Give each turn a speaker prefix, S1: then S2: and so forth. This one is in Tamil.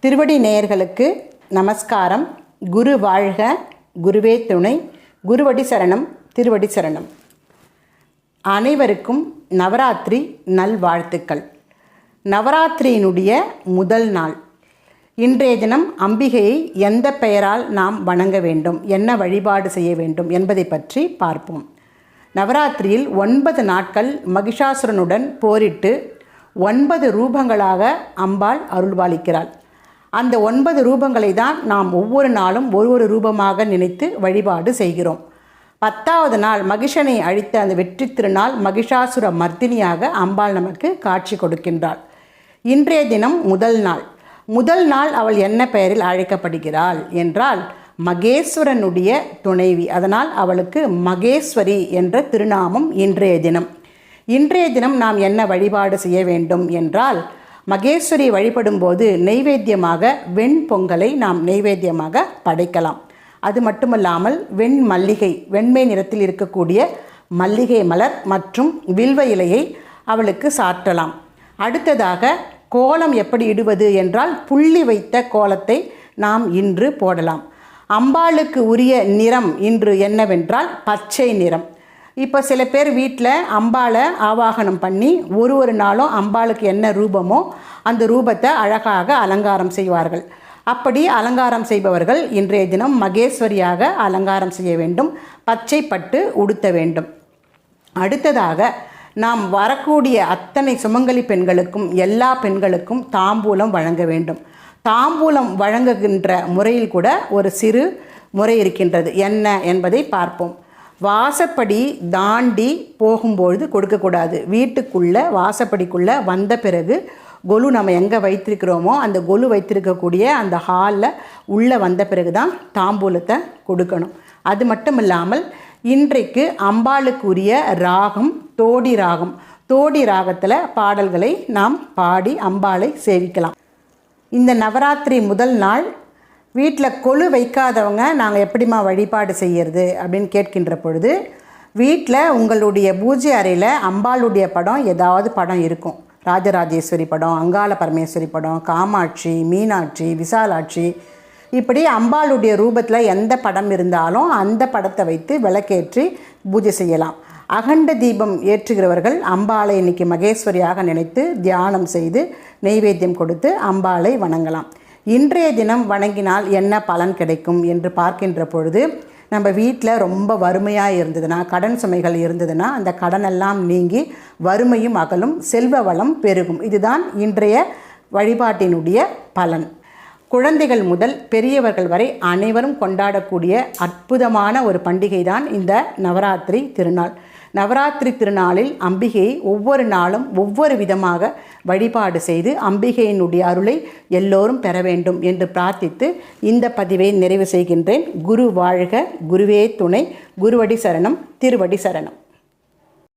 S1: திருவடி நேயர்களுக்கு நமஸ்காரம். குரு வாழ்க குருவே துணை. குருவடி சரணம் திருவடி சரணம். அனைவருக்கும் நவராத்திரி நல்வாழ்த்துக்கள். நவராத்திரியினுடைய முதல் நாள். இன்றைய தினம் அம்பிகையை எந்த பெயரால் நாம் வணங்க வேண்டும் என்ன வழிபாடு செய்ய வேண்டும் என்பதை பற்றி பார்ப்போம். நவராத்திரியில் ஒன்பது நாட்கள் மகிஷாசுரனுடன் போரிட்டு ஒன்பது ரூபங்களாக அம்பாள் அருள்பாலிக்கிறாள். அந்த ஒன்பது ரூபங்களை தான் நாம் ஒவ்வொரு நாளும் ஒரு ஒரு ரூபமாக நினைத்து வழிபாடு செய்கிறோம். பத்தாவது நாள் மகிஷனை அழித்த அந்த வெற்றி திருநாள் மகிஷாசுர மர்த்தினியாக அம்பாள் நமக்கு காட்சி கொடுக்கின்றாள். இன்றைய தினம் முதல் நாள். முதல் நாள் அவள் என்ன பெயரில் அழைக்கப்படுகிறாள் என்றால் மகேஸ்வரனுடைய துணைவி. அதனால் அவளுக்கு மகேஸ்வரி என்ற திருநாமம் இன்றைய தினம். இன்றைய தினம் நாம் என்ன வழிபாடு செய்ய வேண்டும் என்றால் மகேஸ்வரி வழிபடும்போது நெய்வேத்தியமாக வெண்பொங்கலை நாம் நெய்வேத்தியமாக படைக்கலாம். அது மட்டுமல்லாமல் வெண் மல்லிகை வெண்மை நிறத்தில் இருக்கக்கூடிய மல்லிகை மலர் மற்றும் வில்வ இலையை அவளுக்கு சாற்றலாம். அடுத்ததாக கோலம் எப்படி இடுவது என்றால் புள்ளி வைத்த கோலத்தை நாம் இன்று போடலாம். அம்பாளுக்கு உரிய நிறம் இன்று என்னவென்றால் பச்சை நிறம். இப்போ சில பேர் வீட்டில் அம்பாளை ஆவாகனம் பண்ணி ஒரு ஒரு நாளும் அம்பாளுக்கு என்ன ரூபமோ அந்த ரூபத்தை அழகாக அலங்காரம் செய்வார்கள். அப்படி அலங்காரம் செய்பவர்கள் இன்றைய தினம் மகேஸ்வரியாக அலங்காரம் செய்ய வேண்டும் பச்சை பட்டு உடுத்த வேண்டும். அடுத்ததாக நாம் வரக்கூடிய அத்தனை சுமங்கலி பெண்களுக்கும் எல்லா பெண்களுக்கும் தாம்பூலம் வழங்க வேண்டும். தாம்பூலம் வழங்குகின்ற முறையில் கூட ஒரு சிறு முறை இருக்கின்றது. என்ன என்பதை பார்ப்போம். வாசப்படி தாண்டி போகும்பொழுது கொடுக்கக்கூடாது. வீட்டுக்குள்ளே வாசப்படிக்குள்ளே வந்த பிறகு கொலு நம்ம எங்கே வைத்திருக்கிறோமோ அந்த கொலு வைத்திருக்கக்கூடிய அந்த ஹாலில் உள்ளே வந்த பிறகு தான் தாம்பூலத்தை கொடுக்கணும். அது மட்டும் இல்லாமல் இன்றைக்கு அம்பாளுக்குரிய ராகம் தோடி ராகம். தோடி ராகத்தில் பாடல்களை நாம் பாடி அம்பாளை சேவிக்கலாம். இந்த நவராத்திரி முதல் நாள் வீட்டில் கொலு வைக்காதவங்க நாங்கள் எப்படிம்மா வழிபாடு செய்யறது அப்படின்னு கேட்கின்ற பொழுது வீட்டில் உங்களுடைய பூஜை அறையில் அம்பாளுடைய படம் ஏதாவது படம் இருக்கும். ராஜராஜேஸ்வரி படம் அங்காள பரமேஸ்வரி படம் காமாட்சி மீனாட்சி விசாலாட்சி. இப்படி அம்பாளுடைய ரூபத்தில் எந்த படம் இருந்தாலும் அந்த படத்தை வைத்து விளக்கேற்றி பூஜை செய்யலாம். அகண்ட தீபம் ஏற்றுகிறவர்கள் அம்பாளை இன்னைக்கு மகேஸ்வரியாக நினைத்து தியானம் செய்து நெய்வேத்தியம் கொடுத்து அம்பாளை வணங்கலாம். இன்றைய தினம் வணங்கினால் என்ன பலன் கிடைக்கும் என்று பார்க்கின்ற பொழுது நம்ம வீட்டில் ரொம்ப வறுமையாக இருந்ததுன்னா கடன் சுமைகள் இருந்ததுன்னா அந்த கடனெல்லாம் நீங்கி வறுமையும் அகலும் செல்வ வளம் பெருகும். இதுதான் இன்றைய வழிபாட்டினுடைய பலன். குழந்தைகள் முதல் பெரியவர்கள் வரை அனைவரும் கொண்டாடக்கூடிய அற்புதமான ஒரு பண்டிகை தான் இந்த நவராத்திரி திருநாள். நவராத்திரி திருநாளில் அம்பிகையை ஒவ்வொரு நாளும் ஒவ்வொரு விதமாக வழிபாடு செய்து அம்பிகையினுடைய அருளை எல்லோரும் பெற வேண்டும் என்று பிரார்த்தித்து இந்த பதிவை நிறைவு செய்கின்றேன். குரு வாழ்க குருவே துணை குருவடி சரணம் திருவடி சரணம்.